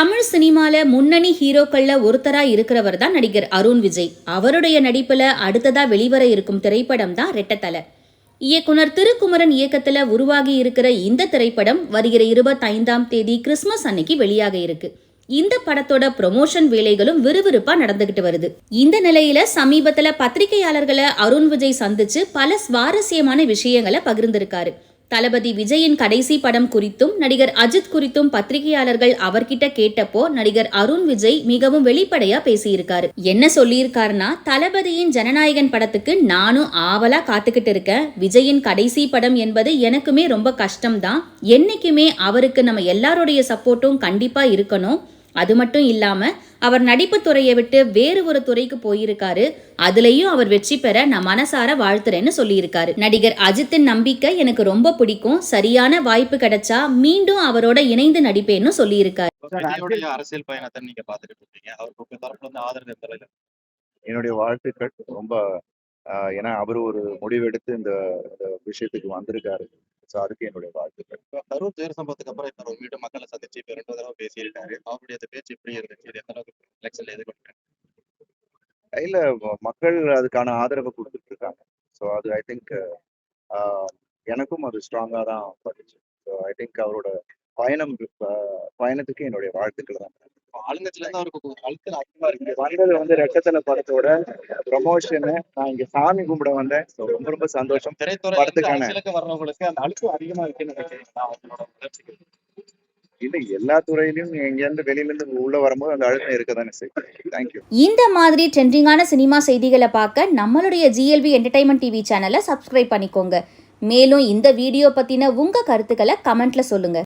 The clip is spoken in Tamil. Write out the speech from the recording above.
தமிழ் சினிமால முன்னணி ஹீரோக்கள்ல ஒருத்தரா இருக்கிறவர் தான் நடிகர் அருண் விஜய். அவருடைய நடிப்புல அடுத்ததா வெளிவர இருக்கும் திரைப்படம் தான் ரெட்டத்தலை. இயக்குனர் திருக்குமரன் இயக்கத்துல உருவாகி இருக்கிற இந்த திரைப்படம் வருகிற இருபத்தைந்தாம் தேதி கிறிஸ்மஸ் அன்னைக்கு வெளியாக இருக்கு. இந்த படத்தோட ப்ரொமோஷன் வேலைகளும் விறுவிறுப்பா நடந்துகிட்டு வருது. இந்த நிலையில சமீபத்துல பத்திரிகையாளர்களை அருண் விஜய் சந்திச்சு பல சுவாரஸ்யமான விஷயங்களை பகிர்ந்திருக்காரு. தளபதி விஜயின் கடைசி படம் குறித்தும் நடிகர் அஜித் குறித்தும் பத்திரிகையாளர்கள் அவர்கிட்ட கேட்டப்போ நடிகர் அருண் விஜய் மிகவும் வெளிப்படையா பேசியிருக்காரு. என்ன சொல்லியிருக்காருன்னா தளபதியின் ஜனநாயகன் படத்துக்கு நானும் ஆவலா காத்துக்கிட்டு இருக்கேன். விஜயின் கடைசி படம் என்பது எனக்குமே ரொம்ப கஷ்டம்தான். என்னைக்குமே அவருக்கு நம்ம எல்லாருடைய சப்போர்ட்டும் கண்டிப்பா இருக்கணும். அது மட்டும் இல்லாம அவர் நடிப்பு துறையை விட்டு வேறு ஒரு துறைக்கு போயிருக்காரு. அதுலயும் அவர் வெற்றி பெற நான் மனசார வாழ்த்துறேன்னு சொல்லியிருக்காரு. நடிகர் அஜித்தின் நம்பிக்கை எனக்கு ரொம்ப பிடிக்கும். சரியான வாய்ப்பு கிடைச்சா மீண்டும் அவரோட இணைந்து நடிப்பேன்னு சொல்லியிருக்காரு. அரசியல் பயணத்தை நீங்க பாத்துக்கிட்டு இருக்கீங்க. அவருக்கு தரப்புல இருந்து ஆதரவு என்னுடைய வாழ்த்துக்கள். ரொம்ப ஆஹ் ஏன்னா அவர் ஒரு முடிவெடுத்து இந்த இந்த விஷயத்துக்கு வந்திருக்காரு. ஸோ அதுக்கு என்னுடைய வாழ்த்துக்கள். கரூர் துயர சம்பவத்துக்கு அப்புறம் இப்ப மீண்டும் மக்களை சந்திச்சு தடவை பேசியிருக்காரு. அவருடைய அந்த பேச்சு எப்படி இருந்துச்சு? எந்த அளவுக்கு எலெக்ஷன்ல எதிர்கொண்டு இல்ல மக்கள் அதுக்கான ஆதரவை கொடுத்துட்டு இருக்காங்க ஸோ அது ஐ திங்க் எனக்கும் அது ஸ்ட்ராங்கா தான் பட்டுச்சு. ஸோ ஐ திங்க் அவரோட பயணம் பயணத்துக்கு என்னுடைய வாழ்த்துக்கள் தான். வந்தது வந்து ரெட்டத்தலை படத்தோட ப்ரமோஷனு நான் இங்க சாமி கும்பிட வந்தேன். ரொம்ப ரொம்ப சந்தோஷம். படத்துக்கான- வர்றவங்களுக்கு அந்த அழுத்தம் அதிகமா இருக்குன்னு இல்ல எல்லா துறையிலும் எங்கேருந்து வெளியில இருந்து உள்ள வரும்போது அந்த அழுத்தம் இருக்க தானே செய்யும். தேங்க்யூ இந்த மாதிரி ட்ரெண்டிங்கான சினிமா செய்திகளை பார்க்க நம்மளுடைய ஜிஎல்வி என்டர்டைன்மெண்ட் டிவி சேனலை சப்ஸ்கிரைப் பண்ணிக்கோங்க. மேலும் இந்த வீடியோ பத்தின உங்க கருத்துக்களை கமெண்ட்ல சொல்லுங்க.